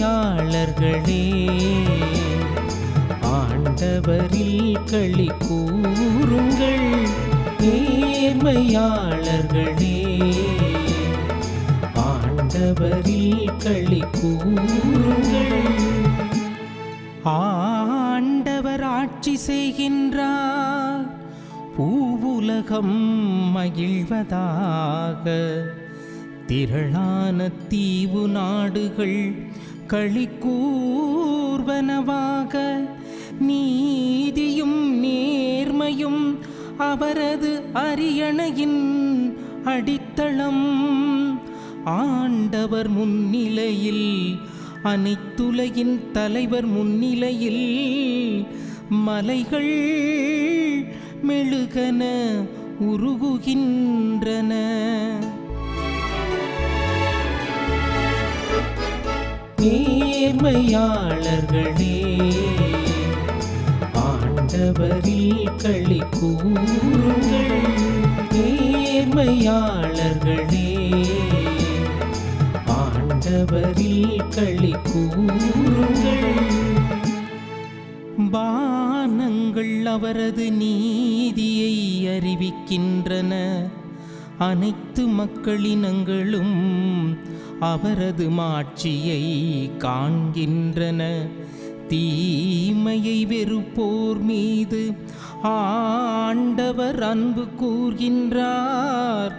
நேர்மையாளர்களே ஆண்டவரில் களி கூறுங்கள் நேர்மையாளர்களே. ஆண்டவரில் களி கூறுங்கள். ஆண்டவர் ஆட்சி செய்கின்றார் பூவுலகம் மகிழ்வதாக. திரளான தீவு நாடுகள் களி கூர்வனவாக நீதியும் நேர்மையும் அவரது அரியணையின் அடித்தளம். ஆண்டவர் முன்னிலையில் அனைத்துலகின் தலைவர் முன்னிலையில் மலைகள் மெழுகன உருகுகின்றன. நேர்மையாளர்களே ஆண்டவரில் களி கூறுங்கள். நேர்மையாளர்களே ஆண்டவரில் களி கூறுங்கள். பானங்கள் அவரது நீதியை அறிவிக்கின்றன. அனைத்து மக்களினங்களும் அவரது மாட்சியை காண்கின்றன. தீமையை வெறுப்போர் மீது ஆண்டவர் அன்பு கூர்கின்றார்.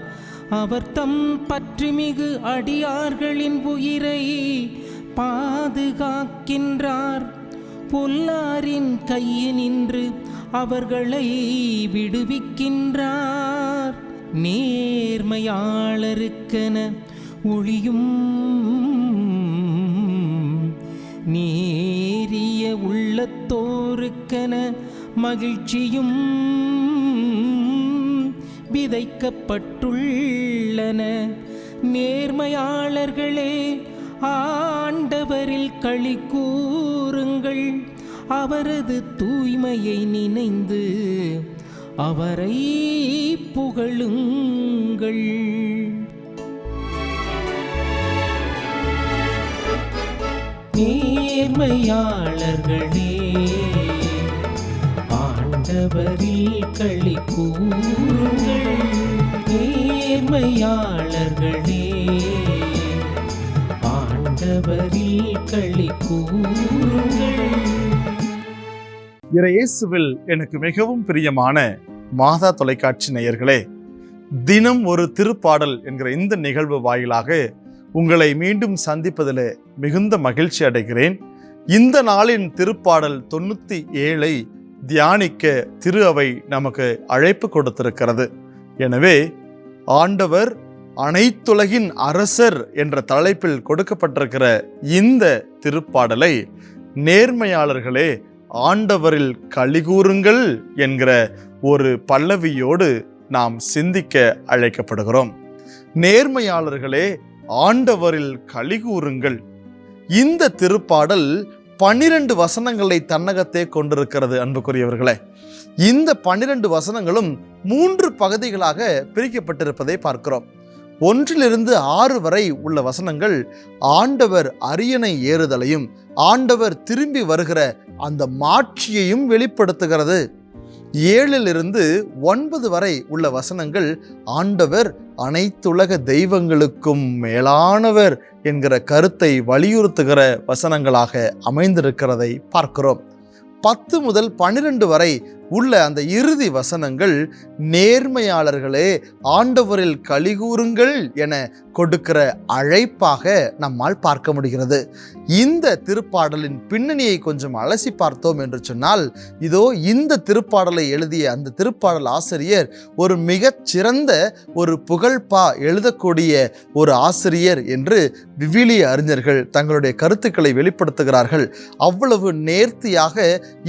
அவர் தம் பற்றுமிகு அடியார்களின் உயிரை பாதுகாக்கின்றார். பொல்லாரின் கையினின்று அவர்களை விடுவிக்கின்றார். நேர்மையாளருக்கென ஒளியும் நேரிய உள்ளத்தோருக்கென மகிழ்ச்சியும் விதைக்கப்பட்டுள்ளன. நேர்மையாளர்களே ஆண்டவரில் களி கூறுங்கள். அவரது தூய்மையை நினைந்து அவரை புகழுங்கள். நேர்மையாளர்களே ஆண்டவரில் களி கூறுங்கள். நேர்மையாளர்களே ஆண்டவரில் களி கூறுங்கள். இறையேசுவில் எனக்கு மிகவும் பிரியமான மாதா தொலைக்காட்சி நேயர்களே தினம் ஒரு திருப்பாடல் என்கிற இந்த நிகழ்வு வாயிலாக உங்களை மீண்டும் சந்திப்பதில் மிகுந்த மகிழ்ச்சி அடைகிறேன். இந்த நாளின் திருப்பாடல் தொண்ணூற்றி ஏழை தியானிக்க திரு அவை நமக்கு அழைப்பு கொடுத்திருக்கிறது. எனவே ஆண்டவர் அனைத்துலகின் அரசர் என்ற தலைப்பில் கொடுக்கப்பட்டிருக்கிற இந்த திருப்பாடலை நேர்மையாளர்களே ஆண்டவரில் கலிகூறுங்கள் என்கிற ஒரு பல்லவியோடு நாம் சிந்திக்க அழைக்கப்படுகிறோம். நேர்மையாளர்களே ஆண்டவரில் கலிகூறுங்கள் இந்த திருப்பாடல் பன்னிரண்டு வசனங்களை தன்னகத்தே கொண்டிருக்கிறது அன்புக்குரியவர்களே. இந்த பன்னிரண்டு வசனங்களும் மூன்று பகுதிகளாக பிரிக்கப்பட்டிருப்பதை பார்க்கிறோம். ஒன்றிலிருந்து ஆறு வரை உள்ள வசனங்கள் ஆண்டவர் அரியணை ஏறுதலையும் ஆண்டவர் திரும்பி வருகிற அந்த மாட்சியையும் வெளிப்படுத்துகிறது. ஏழிலிருந்து ஒன்பது வரை உள்ள வசனங்கள் ஆண்டவர் அனைத்துலக தெய்வங்களுக்கும் மேலானவர் என்கிற கருத்தை வலியுறுத்துகிற வசனங்களாக அமைந்திருக்கிறதை பார்க்கிறோம். பத்து முதல் பன்னிரண்டு வரை உள்ள அந்த இறுதி வசனங்கள் நேர்மையாளர்களே ஆண்டவரில் கலிகூறுங்கள் என கொடுக்கிற அழைப்பாக நம்மால் பார்க்க முடிகிறது. இந்த திருப்பாடலின் பின்னணியை கொஞ்சம் அலசி பார்த்தோம் என்று சொன்னால் இதோ இந்த திருப்பாடலை எழுதிய அந்த திருப்பாடல் ஆசிரியர் ஒரு மிகச்சிறந்த ஒரு புகழ்பா எழுதக்கூடிய ஒரு ஆசிரியர் என்று விவிலிய அறிஞர்கள் தங்களுடைய கருத்துக்களை வெளிப்படுத்துகிறார்கள். அவ்வளவு நேர்த்தியாக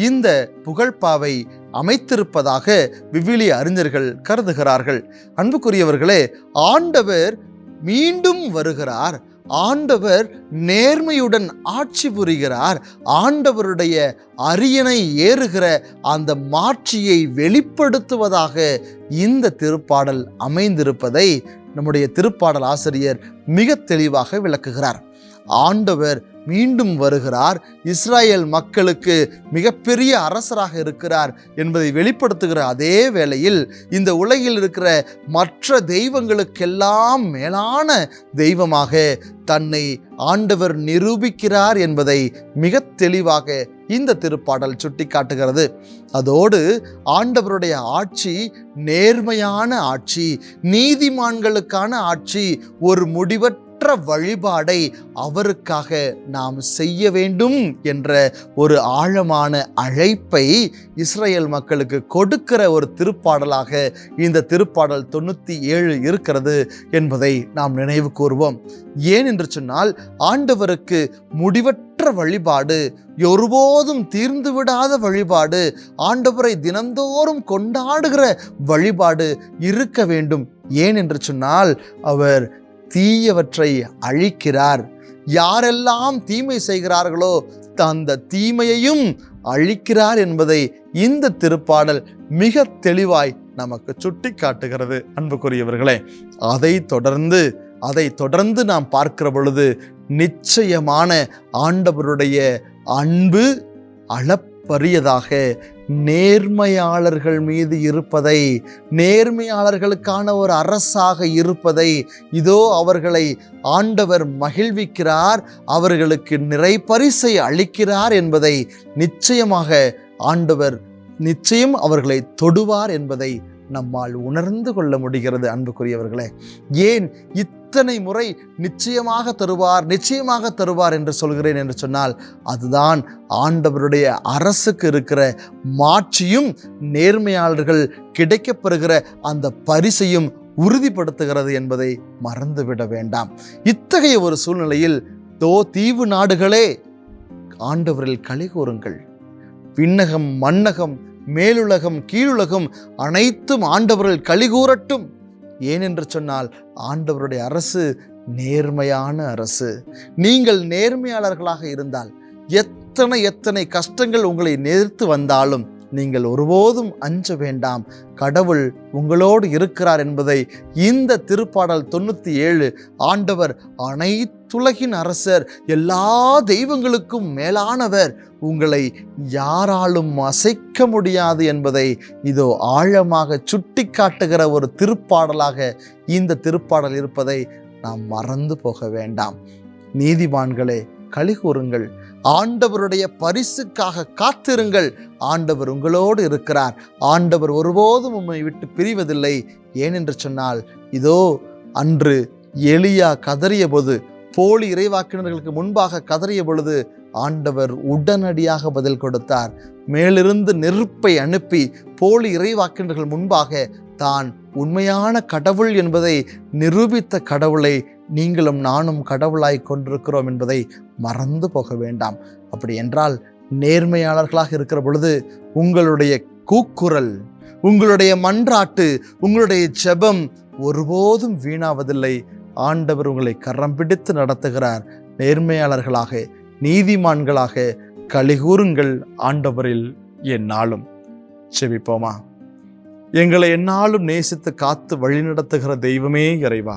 இந்த புகழ்பாவை அமைத்திருப்பதாக விவிலிய அறிஞர்கள் கருதுகிறார்கள். அன்புக்குரியவர்களே ஆண்டவர் மீண்டும் வருகிறார். ஆண்டவர் நேர்மையுடன் ஆட்சி புரிகிறார். ஆண்டவருடைய அரியணை ஏறுகிற அந்த மாட்சியை வெளிப்படுத்துவதாக இந்த திருப்பாடல் அமைந்திருப்பதை நம்முடைய திருப்பாடல் ஆசிரியர் மிக தெளிவாக விளக்குகிறார். ஆண்டவர் மீண்டும் வருகிறார். இஸ்ராயேல் மக்களுக்கு மிகப்பெரிய அரசராக இருக்கிறார் என்பதை வெளிப்படுத்துகிற அதே வேளையில் இந்த உலகில் இருக்கிற மற்ற தெய்வங்களுக்கெல்லாம் மேலான தெய்வமாக தன்னை ஆண்டவர் நிரூபிக்கிறார் என்பதை மிக தெளிவாக இந்த திருப்பாடல் சுட்டிக்காட்டுகிறது. அதோடு ஆண்டவருடைய ஆட்சி நேர்மையான ஆட்சி நீதிமான்களுக்கான ஆட்சி ஒரு முடிவற்ற வழிபாடை அவருக்காக நாம் செய்ய வேண்டும் என்ற ஒரு ஆழமான அழைப்பை இஸ்ரேல் மக்களுக்கு கொடுக்கிற ஒரு திருப்பாடலாக இந்த திருப்பாடல் தொண்ணூற்றி ஏழு இருக்கிறது என்பதை நாம் நினைவு கூறுவோம். ஏன் என்று சொன்னால் ஆண்டவருக்கு முடிவற்ற வழிபாடு ஒருபோதும் தீர்ந்து விடாத வழிபாடு ஆண்டவரை தினந்தோறும் கொண்டாடுகிற வழிபாடு இருக்க வேண்டும். ஏன் என்று சொன்னால் அவர் தீயவற்றை அழிக்கிறார். யாரெல்லாம் தீமை செய்கிறார்களோ அந்த தீமையையும் அழிக்கிறார் என்பதை இந்த திருப்பாடல் மிக தெளிவாய் நமக்கு சுட்டி காட்டுகிறது அன்புக்குரியவர்களே அதை தொடர்ந்து அதை தொடர்ந்து நாம் பார்க்கிற பொழுது நிச்சயமான ஆண்டவருடைய அன்பு அளப்பரியதாக நேர்மையாளர்கள் மீது இருப்பதை நேர்மையாளர்களுக்கான ஒரு அரசாக இருப்பதை இதோ அவர்களை ஆண்டவர் மகிழ்விக்கிறார் அவர்களுக்கு நிறை பரிசை அளிக்கிறார் என்பதை நிச்சயமாக ஆண்டவர் நிச்சயம் அவர்களை தொடுவார் என்பதை நம்மால் உணர்ந்து கொள்ள முடிகிறது அன்புக்குரியவர்களே. ஏன் இத்தனை முறை நிச்சயமாக தருவார் நிச்சயமாக தருவார் என்று சொல்கிறேன் என்று சொன்னால் அதுதான் ஆண்டவருடைய அரசுக்கு இருக்கிற மாட்சியும் நேர்மையாளர்கள் கிடைக்கப்பெறுகிற அந்த பரிசையும் உறுதிப்படுத்துகிறது என்பதை மறந்துவிட வேண்டாம். இத்தகைய ஒரு சூழ்நிலையில் தோ தீவு நாடுகளே ஆண்டவரில் களி கூறுங்கள் விண்ணகம் மன்னகம் மேலுலகம் கீழுலகம் அனைத்தும் ஆண்டவர்கள் கலிகூறட்டும் ஏனென்று சொன்னால் ஆண்டவருடைய அரசு நேர்மையான அரசு. நீங்கள் நேர்மையாளர்களாக இருந்தால் எத்தனை எத்தனை கஷ்டங்கள் உங்களை நேர்த்து வந்தாலும் நீங்கள் ஒருபோதும் அஞ்ச வேண்டாம். கடவுள் உங்களோடு இருக்கிறார் என்பதை இந்த திருப்பாடல் தொண்ணூற்றி ஏழு ஆண்டவர் அனைத்துலகின் அரசர் எல்லா தெய்வங்களுக்கும் மேலானவர் உங்களை யாராலும் அசைக்க முடியாது என்பதை இதோ ஆழமாக சுட்டி காட்டுகிற ஒரு திருப்பாடலாக இந்த திருப்பாடல் இருப்பதை நாம் மறந்து போக வேண்டாம். நீதிமான்களே களி கூறுங்கள் ஆண்டவருடைய பரிசுக்காக காத்திருங்கள். ஆண்டவர் உங்களோடு இருக்கிறார். ஆண்டவர் ஒருபோதும் உம்மை விட்டு பிரிவதில்லை. ஏனென்று சொன்னால் இதோ அன்று எளியா கதறிய போது போலி இறைவாக்கினர்களுக்கு முன்பாக கதறிய பொழுது ஆண்டவர் உடனடியாக பதில் கொடுத்தார். மேலிருந்து நெருப்பை அனுப்பி போலி இறைவாக்கினர்கள் முன்பாக தான் உண்மையான கடவுள் என்பதை நிரூபித்த கடவுளை நீங்களும் நானும் கடவுளாய் கொண்டிருக்கிறோம் என்பதை மறந்து போக வேண்டாம். அப்படி என்றால் நேர்மையாளர்களாக இருக்கிற பொழுது உங்களுடைய கூக்குரல் உங்களுடைய மன்றாட்டு உங்களுடைய ஜெபம் ஒருபோதும் வீணாவதில்லை. ஆண்டவர் உங்களை கரம் பிடித்து நடத்துகிறார். நேர்மையாளர்களாக நீதிமான்களாக கலிகூறுங்கள் ஆண்டவரில் எந்நாளும். செவிப்போமா எங்களை எந்நாளும் நேசித்து காத்து வழிநடத்துகிற தெய்வமே இறைவா.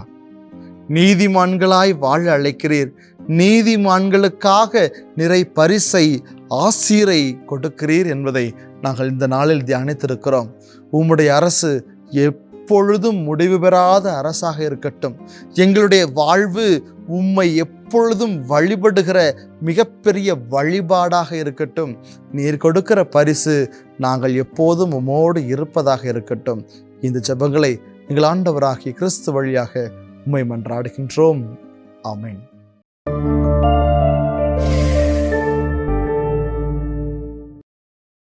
நீதிமான்களாய் வாழ அழைக்கிறீர். நீதிமான்களுக்காக நிறை பரிசை ஆசீரை கொடுக்கிறீர் என்பதை நாங்கள் இந்த நாளில் தியானித்திருக்கிறோம். உம்முடைய அரசு எப்பொழுதும் முடிவு பெறாத அரசாக இருக்கட்டும். எங்களுடைய வாழ்வு உம்மை எப்பொழுதும் வழிபடுகிற மிகப்பெரிய வழிபாடாக இருக்கட்டும். நீர் கொடுக்கிற பரிசு நாங்கள் எப்போதும் உம்மோடு இருப்பதாக இருக்கட்டும். இந்த ஜெபங்களை எங்கள் ஆண்டவராகிய கிறிஸ்து வழியாக உம்மை மன்றாடுகின்றோம். ஆமேன். you